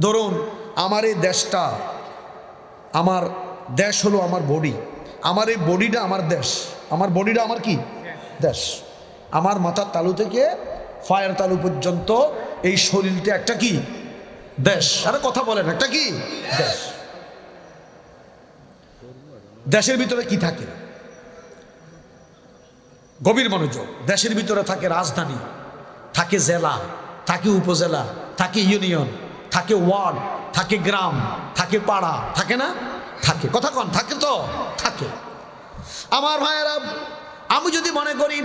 ধরুন, আমার এই দেশটা, আমার দেশ হলো আমার বডি। আমার এই বডিটা আমার দেশ। আমার বডিটা আমার কি? দেশ। আমার মাথার তালু থেকে ফায়ার তালু পর্যন্ত এই শরীরটা একটা কি? দেশ। আরে কথা বলেন, একটা কি? দেশ। দেশের ভিতরে কি থাকে? গভীর মনোযোগ। দেশের ভিতরে থাকে রাজধানী, থাকে জেলা, থাকে উপজেলা, থাকে ইউনিয়ন। থাকে ওয়ার্ড, থাকে গ্রাম, থাকে পাড়া, থাকে না? থাকে। কথা কন, থাকে তো? থাকে। আমার ভাইয়েরা, আমি যদি মনে করি,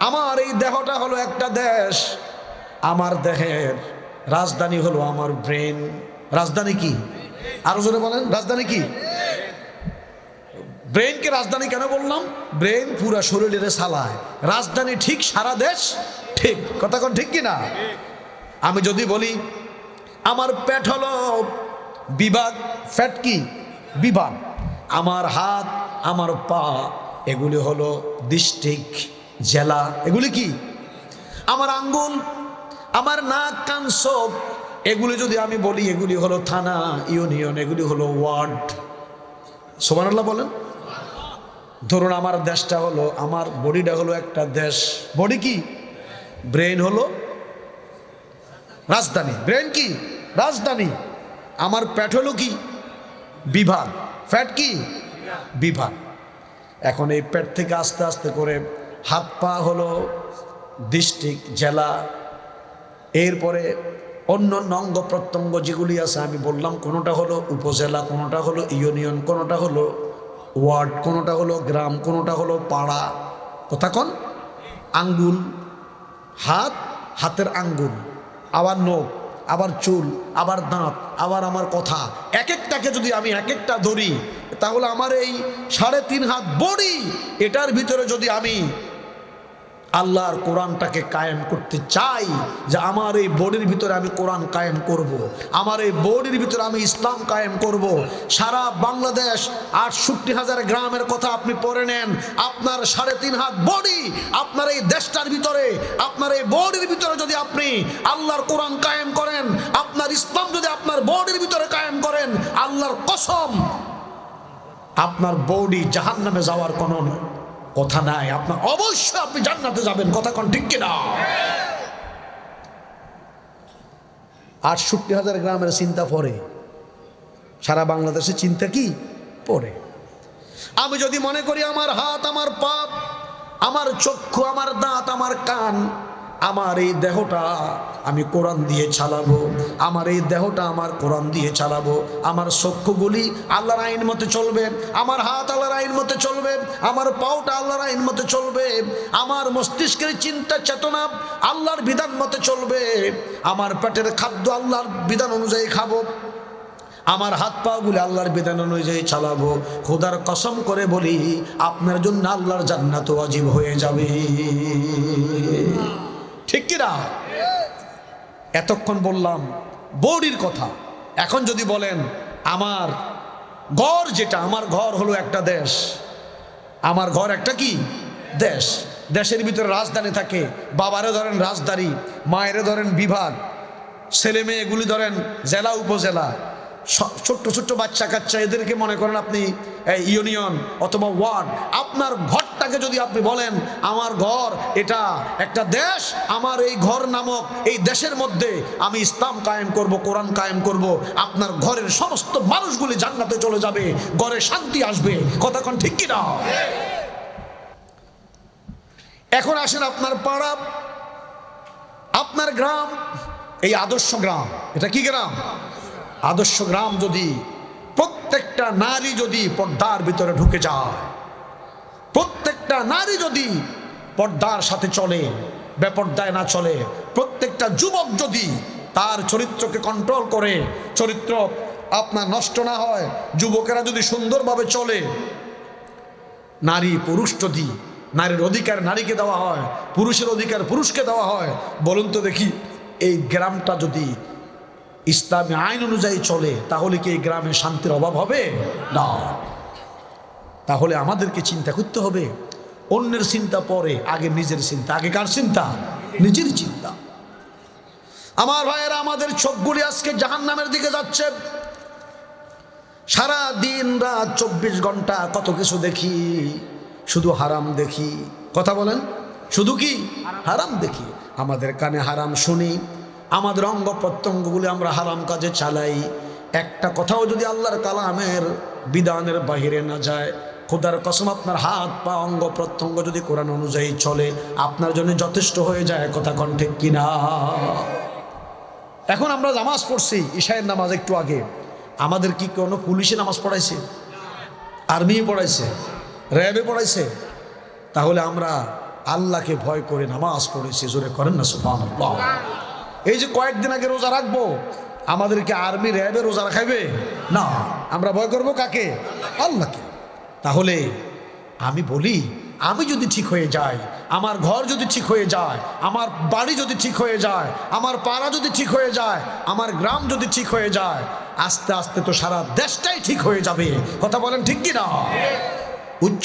আমার এই দেহটা হলো একটা দেশ, আমার দেহের রাজধানী হলো আমার ব্রেন। রাজধানী কি? আরও জোরে বলেন, রাজধানী কি? ব্রেনকে রাজধানী কেন বললাম? ব্রেন পুরা শরীরের সালায়। রাজধানী ঠিক সারা দেশ, ঠিক। কথা কোন ঠিক কি না আমি যদি বলি আমার পেট হলো বিভাগ, ফ্যাট কি? বিভাগ। আমার হাত, আমার পা, এগুলি হলো ডিস্ট্রিক্ট, জেলা। এগুলি কি? আমার আঙ্গুল, আমার নাক, কান সব এগুলি যদি আমি বলি, এগুলি হলো থানা, ইউনিয়ন, এগুলি হলো ওয়ার্ড। সোমানাল্লাহ বলেন। ধরুন আমার দেশটা হলো, আমার বডিটা হলো একটা দেশ। বডি কি? ব্রেন হলো রাজধানী। ব্রেন কি? রাজধানী। আমার পেট হলো কি? বিভাগ। ফ্যাট কি? বিভাগ। এখন এই পেট থেকে আস্তে আস্তে করে হাত পা হলো ডিস্ট্রিক্ট জেলা। এরপরে অন্য অন্য অঙ্গ প্রত্যঙ্গ যেগুলি আছে, আমি বললাম কোনোটা হলো উপজেলা, কোনোটা হলো ইউনিয়ন, কোনোটা হলো ওয়ার্ড, কোনোটা হলো গ্রাম, কোনোটা হলো পাড়া। কথা কন? আঙ্গুল। হাত, হাতের আঙ্গুল। আবার নোখ, আবার চুল, আবার দাঁত, আবার আমার কথা। এক একটাকে যদি আমি এক একটা ধরি, তাহলে আমার এই সাড়ে তিন হাত বড়ি, এটার ভিতরে যদি আমি আল্লাহর কোরআনটাকে কায়েম করতে চাই যে আমার এই বোর্ডের ভিতরে আমি কোরআন কায়েম করব। আমার এই বোর্ডের ভিতরে আমি ইসলাম কায়েম করব। সারা বাংলাদেশ আটষট্টি হাজার গ্রামের কথা আপনি পড়ে নেন আপনার সাড়ে তিন হাত বডি আপনার এই দেশটার ভিতরে, আপনার এই বোর্ডের ভিতরে যদি আপনি আল্লাহর কোরআন কায়েম করেন, আপনার ইসলাম যদি আপনার বোর্ডের ভিতরে কায়েম করেন, আল্লাহর কসম, আপনার বডি জাহান নামে যাওয়ার কোনো কথা নাই, আপনার অবশ্যই আপনি জান্নাতে যাবেন, কথা কোন ঠিক কিনা? আটষট্টি হাজার গ্রামের চিন্তা পড়ে সারা বাংলাদেশে চিন্তা কি? পড়ে আমি যদি মনে করি আমার হাত, আমার পাপ, আমার চক্ষু, আমার দাঁত, আমার কান আমার এই দেহটা আমি কোরআন দিয়ে চালাবো। আমার এই দেহটা আমার কোরআন দিয়ে চালাবো। আমার চক্ষুগুলি আল্লাহর আইন মতে চলবে। আমার হাত আল্লাহর আইন মতে চলবে। আমার পাওটা আল্লাহর আইন মতে চলবে। আমার মস্তিষ্কের চিন্তা চেতনা আল্লাহর বিধান মতে চলবে। আমার পেটের খাদ্য আল্লাহর বিধান অনুযায়ী খাব। আমার হাত পাগুলি আল্লাহর বিধান অনুযায়ী চালাবো। খোদার কসম করে বলি, আপনার জন্য আল্লাহর জান্নাত অজীব হয়ে যাবে। ঠিক কিনা? এতক্ষণ বললাম বৌডির কথা। এখন যদি বলেন, আমার ঘর যেটা, আমার ঘর হলো একটা দেশ। আমার ঘর একটা কি? দেশ। দেশের ভিতরে রাজধানী থাকে। বাবারে ধরেন রাজধানী, মায়েরে ধরেন বিভাগ, ছেলে মেয়েগুলি ধরেন জেলা, উপজেলা। ছোট্ট ছোট্ট বাচ্চা কাচ্চা, এদেরকে মনে করেন আপনি ইউনিয়ন অথবা ওয়ার্ড, আপনার ঘরটাকে যদি আপনি বলেন, আমার ঘর, এটা একটা দেশ, আমার এই ঘর নামক এই দেশের মধ্যে আমি ইসলাম কায়েম করব, কোরআন কায়েম করব, আপনার ঘরের সমস্ত মানুষগুলি জান্নাতে চলে যাবে, ঘরে শান্তি আসবে। কথা কোন ঠিক কিনা? এখন আসেন আপনার পাড়া, আপনার গ্রাম, এই আদর্শ গ্রাম, এটা কি গ্রাম? আদর্শ গ্রাম যদি, প্রত্যেকটা নারী যদি পর্দার ভিতরে ঢুকে যায়, প্রত্যেকটা নারী যদি পর্দার সাথে চলে, বেপর্দায় না চলে, প্রত্যেকটা যুবক যদি তার চরিত্রকে কন্ট্রোল করে, চরিত্র আপনার নষ্ট না হয়, যুবকেরা যদি সুন্দরভাবে চলে, নারী পুরুষ যদি নারীর অধিকার নারীকে দেওয়া হয়, পুরুষের অধিকার পুরুষকে দেওয়া হয়, বলুন তো দেখি, এই গ্রামটা যদি ইসলামী আইন অনুযায়ী চলে, তাহলে কি এই গ্রামে শান্তির অভাব হবে? না। তাহলে আমাদেরকে চিন্তা করতে হবে, অন্যের চিন্তা পরে, আগে নিজের চিন্তা। আগে কার চিন্তা? নিজের চিন্তা। আমার ভাইয়েরা, আমাদের চোখগুলি আজকে জাহান নামের দিকে যাচ্ছে। সারা দিন রাত চব্বিশ ঘণ্টা কত কিছু দেখি, শুধু হারাম দেখি। কথা বলেন, শুধু কি? হারাম দেখি। আমাদের কানে হারাম শুনি আমাদের অঙ্গ প্রত্যঙ্গগুলি আমরা হারাম কাজে চালাই। একটা কথাও যদি আল্লাহর কালামের বিধানের বাহিরে না যায়, খোদার কসম আপনার হাত পা, অঙ্গ প্রত্যঙ্গ যদি কোরআন অনুযায়ী চলে, আপনার জন্য যথেষ্ট হয়ে যায় কথা কণ্ঠে কিনা? এখন আমরা নামাজ পড়ছি ঈশায়ের নামাজ একটু আগে। আমাদের কি কোনো পুলিশে নামাজ পড়াইছে? আর্মি পড়াইছে? র্যাবে পড়াইছে? তাহলে আমরা আল্লাহকে ভয় করে নামাজ পড়েছি, জোরে করেন না সুফান এই যে কয়েকদিন আগে রোজা রাখব, আমাদেরকে আর্মি র্যাবে রোজা রাখাইবে? না, আমরা ভয় করব কাকে? আল্লাহকে। তাহলে আমি বলি, আমি যদি ঠিক হয়ে যাই, আমার ঘর যদি ঠিক হয়ে যায়, আমার বাড়ি যদি ঠিক হয়ে যায়, আমার পাড়া যদি ঠিক হয়ে যায়, আমার গ্রাম যদি ঠিক হয়ে যায়, আস্তে আস্তে তো সারা দেশটাই ঠিক হয়ে যাবে। কথা বলেন ঠিক কি না উচ্চ